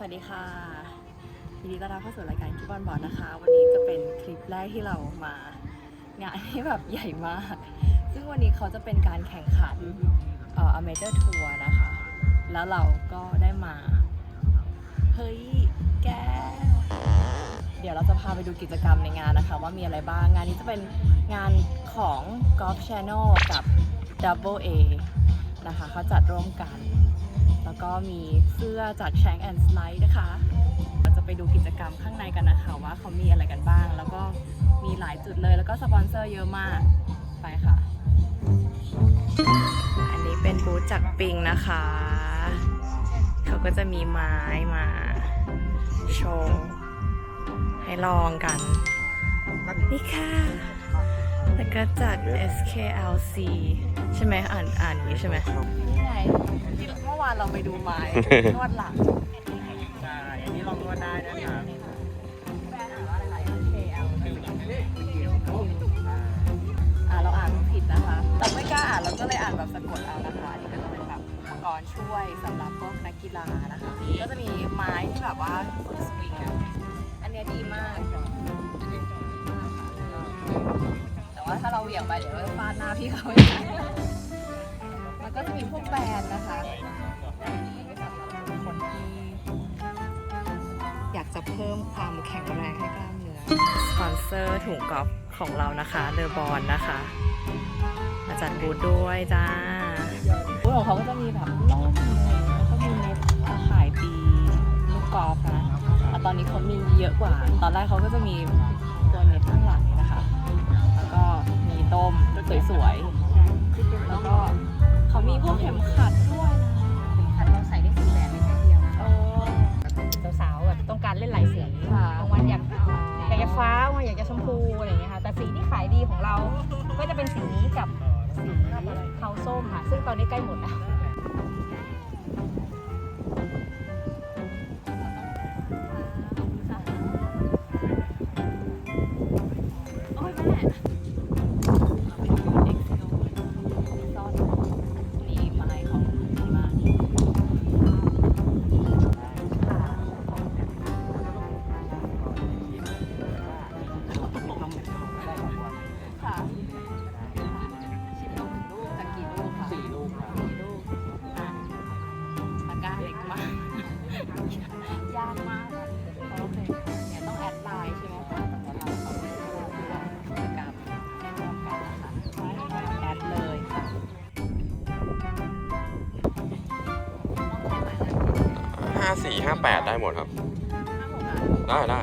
สวัสดีค่ะยินดีต้อนรับเข้าสู่รายการคิปบอลบอลนะคะ วันนี้จะเป็นคลิปแรกที่เรามางานที่แบบใหญ่มาก ซึ่งวันนี้เขาจะเป็นการแข่งขันเอ่อ a major tour นะคะ แล้วเราก็ได้มา เฮ้ย แก เดี๋ยวเราจะพาไปดูกิจกรรมในงานนะคะ ว่ามีอะไรบ้าง งานนี้จะเป็นงานของ Golf Channel กับ Double A นะคะเขาจัดร่วมกัน แล้วก็มีเสื้อจาก Shank and Slide นะคะ เราจะไปดูกิจกรรมข้างในกันนะคะ ว่าเขามีอะไรกันบ้าง แล้วก็มีหลายจุดเลย แล้วก็สปอนเซอร์เยอะมาก ไปค่ะ อันนี้เป็นบูธจากปิงนะคะ เขาก็จะมีไม้มาโชว์ให้ลองกันนี่ค่ะแล้วก็จาก SKLC ใช่ไหมอ่านอ่านนี้ใช่ไหมนี่ไงานเราไปดูไม้นวดหลังใช่อันนี้ลองนวดได้นะครับแบรนด์อ่านว่าอะไรนะ SKLC อ่าเราอ่านผิดนะคะเราไม่กล้าอ่านเราก็เลยอ่านแบบสะกดเอานะคะอันนี้ก็จะเป็นแบบอุปกรณ์ช่วยสำหรับพวกนักกีฬานะคะ ก็จะมีไม้ที่แบบว่าฝึกสวิงอะอันเนี้ยดีมาก แต่ว่าถ้าเราเหวี่ยงไปเดี๋ยวเราจะฟาดหน้าพี่เขาไม่ได้แล้วก็จะมีพวกแบรนด์นะคะ เพิ่มความแข็งแรงให้กล้ามเนื้อสปอนเซอร์ถุงกอล์ฟของเรานะคะเดอะบอลนะคะมาจัดบูธด้วยจ้าบูธของเขาก็จะมีแบบล่มอะไรอย่างเงี้ยแล้วก็มีเน็ตตะข่ายตีลูกกอล์ฟนะแต่ตอนนี้เขามีเยอะกว่า ตอนแรกเขาก็จะมี สี่ห้าแปดได้หมดครับ ได้ได้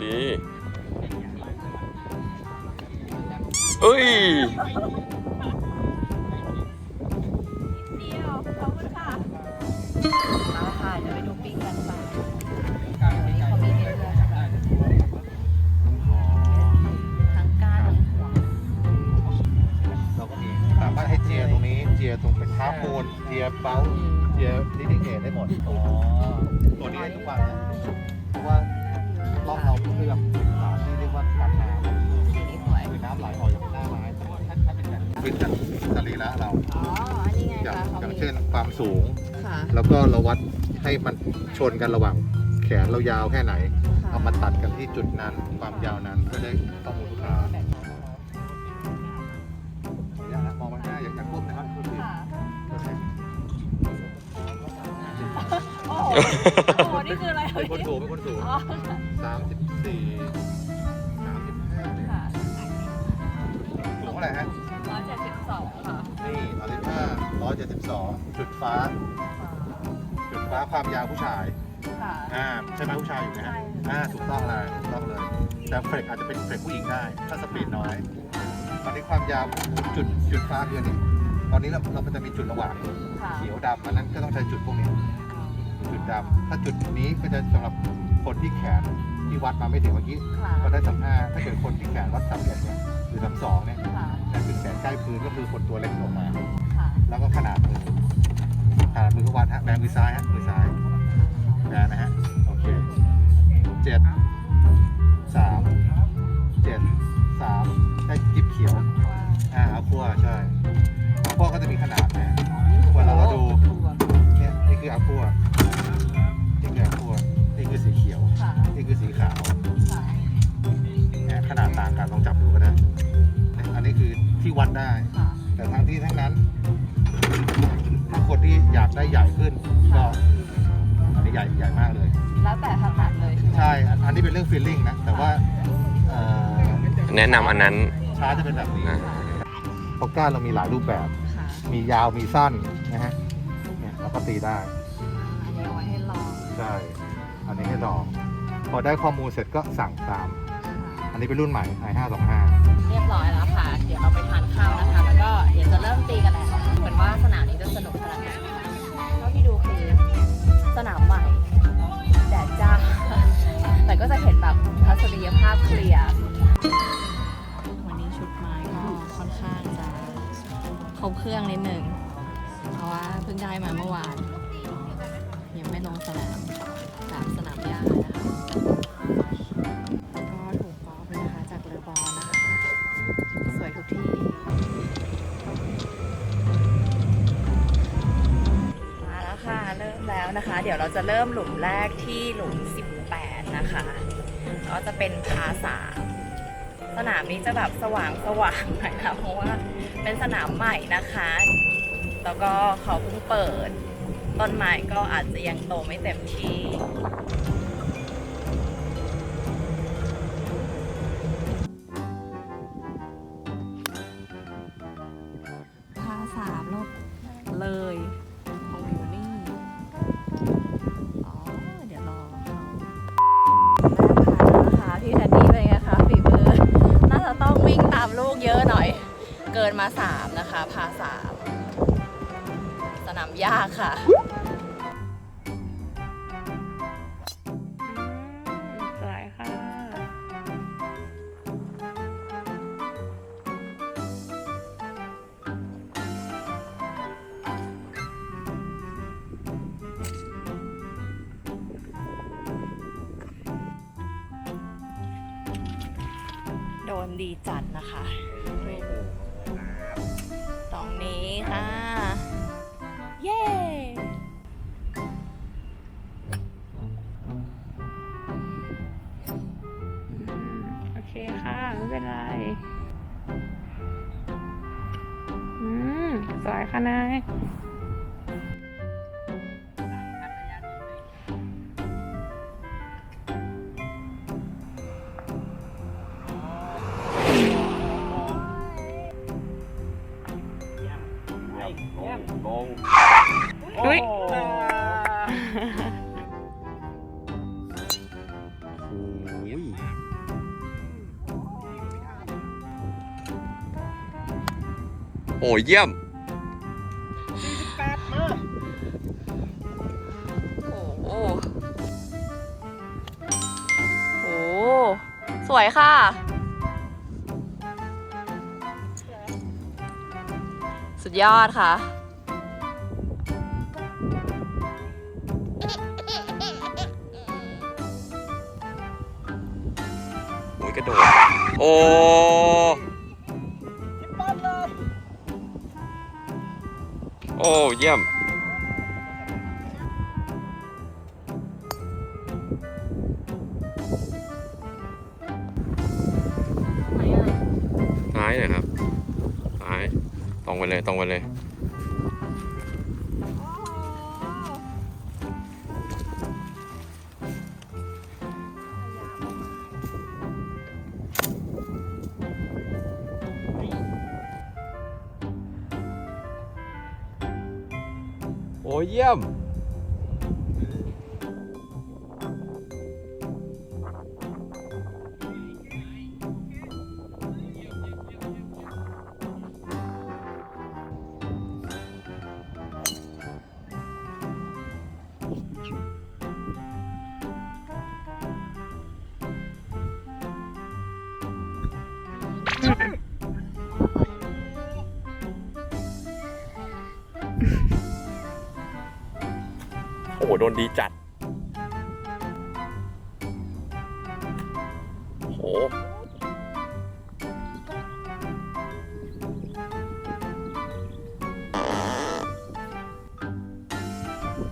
ดีเอ้ย ถ้าเป็นแบบเป็นจากสรีระเราอ๋อ อันนี้ไงอย่างคะเขาอย่างมีเช่นความสูง ค่ะ แล้วก็เราวัดให้มันชนกันระหว่างแขนเรายาวแค่ไหน ค่ะ เอามาตัดกันที่จุดนั้นความยาวนั้นก็ได้ข้อมูลลูกค้าอย่างนะมองไปหน้าอย่างอย่างพวกนะครับคือค่ะโอเคโอ้โหโอ้โหนี่คืออะไรเป็นคนสูงเป็นคนสูงอ๋อสามสิบสี่สามสิบห้าเนี่ยค่ะสูงเท่าไหร่ฮะ 172 จุดฟ้า จุดฟ้าความยาวผู้ชาย ค่ะอ่าใช่ไหมผู้ชายอยู่นะฮะอ่าถูกต้องเลยถูกต้องเลย แต่เฟรกอาจจะเป็นเฟรกผู้หญิงได้ ถ้าสปีดน้อย ตอนนี้ความยาวจุดจุดฟ้าคืออนี่ตอนนี้เราเราจะมีจุดระหว่างค่ะเขียวดำอันนั้นก็ต้องใช้จุดพวกนี้ จุดดำถ้าจุดนี้ก็จะสำหรับคนที่แขนที่วัดมาไม่ถึงเมื่อกี้ค่ะก็ได้สามห้าถ้าเกิดคนที่แขนวัดสามเอ็ดเนี่ยหรือสามสองเนี่ยค่ะ แต่ถึงแขนใกล้พื้นก็คือคนตัวเล็กลงมา แบนมือซ้ายฮะมือซ้ายแบนนะฮะโอเคเจ็ดสามเจ็ดสามได้จิ๊บเขียวอ่าเอคขั้วใช่เอคขั้วก็จะมีขนาดนะเวลาเราดูเนี่ยนี่คือเอคขั้วนี่คือเอคขั้วนี่คือสีเขียวนี่คือสีขาวเนี่ยขนาดต่างกันลองจับดูก็ได้อันนี้คือที่วัดได้ แต่ทั้งที่ทั้งนั้น อยากได้ใหญ่ขึ้นก็อันนี้ใหญ่ใหญ่มากเลย แล้วแต่ถนัดเลยใช่ไหมใช่อันอันนี้เป็นเรื่องฟีลลิ่งนะ แต่ว่าเอ่อแนะนำอันนั้นช้าจะเป็นแบบนี้อ่าเพราะก้านเรามีหลายรูปแบบ ค่ะมียาวมีสั้นนะฮะเนี่ยเราก็ตีได้ อันนี้เอาไว้ให้ลองใช่ อันนี้ให้ลอง พอได้ข้อมูลเสร็จก็สั่งตามอันนี้เป็นรุ่นใหม่ i 5 2 5 เรียบร้อยแล้วค่ะ เดี๋ยวเราไปทานข้าวนะคะ แล้วก็เดี๋ยวจะเริ่มตีกันแล้วเหมือนว่าสนามนี้จะสนุกขนาดไหนเท่าที่ดูคือ สนามใหม่แดดจ้า แต่ก็จะเห็นแบบทัศนียภาพเคลียร์วันนี้ชุดไม้ก็ค่อนข้างจะครบเครื่องนิดหนึ่งเพราะว่าเพิ่งได้มาเมื่อวาน แล้วนะคะ เดี๋ยวเราจะเริ่มหลุมแรกที่หลุม 18 นะคะ ก็จะเป็นพาสามสนามนี้จะแบบสว่างสว่างหน่อยนะเพราะว่าเป็นสนามใหม่นะคะ แล้วก็เขาเพิ่งเปิด ต้นไม้ก็อาจจะยังโตไม่เต็มที่ เกินมาสามนะคะ พาสามสนามยากค่ะสวยค่ะ โดนดีจัดนะคะ อืมสวยค่ะนายอุ้ย โอ้เยี่ยมโอ้โหโอ้โหสวยค่ะ สุดยอดค่ะ โอ้ยกระโดด โอ้ เยี่ยม ซ้ายหน่อยครับ ซ้าย ตรงไปเลย ตรงไปเลย อ้เยี่ยม โดนดีจัด โห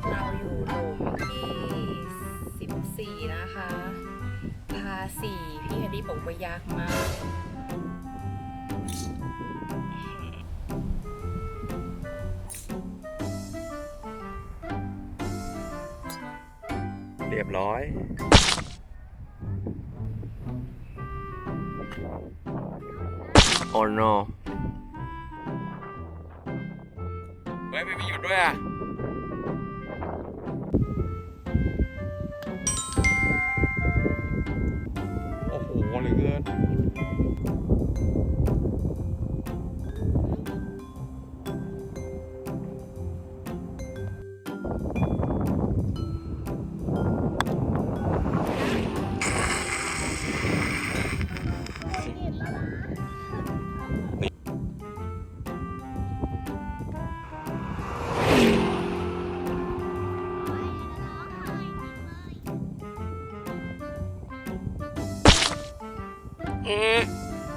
เราอยู่โดมที่ 14 นะคะ พาสี่พี่แฮนดี้บอกว่ายากมาก เรียบร้อยโอ้ no เฮ้ยไม่มีหยุดด้วยอะโอ้โหเหลือเกิน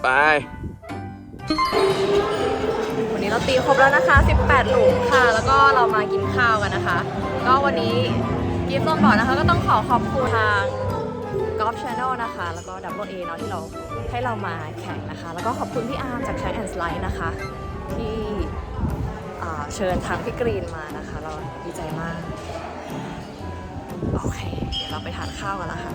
ไป วันนี้เราตีครบแล้วนะคะ 18 หลุมค่ะ แล้วก็เรามากินข้าวกันนะคะ ก็วันนี้กิฟต์ต้นบอร์ดนะคะ ก็ต้องขอขอบคุณทาง Golf Channel นะคะ แล้วก็ Double A เนาะที่เราให้เรามาแข่งนะคะ แล้วก็ขอบคุณพี่อาร์มจาก Track and Slide นะคะ ที่เชิญทางพี่กรีนมานะคะ เราดีใจมาก โอเค เดี๋ยวเราไปทานข้าวกันแล้วค่ะ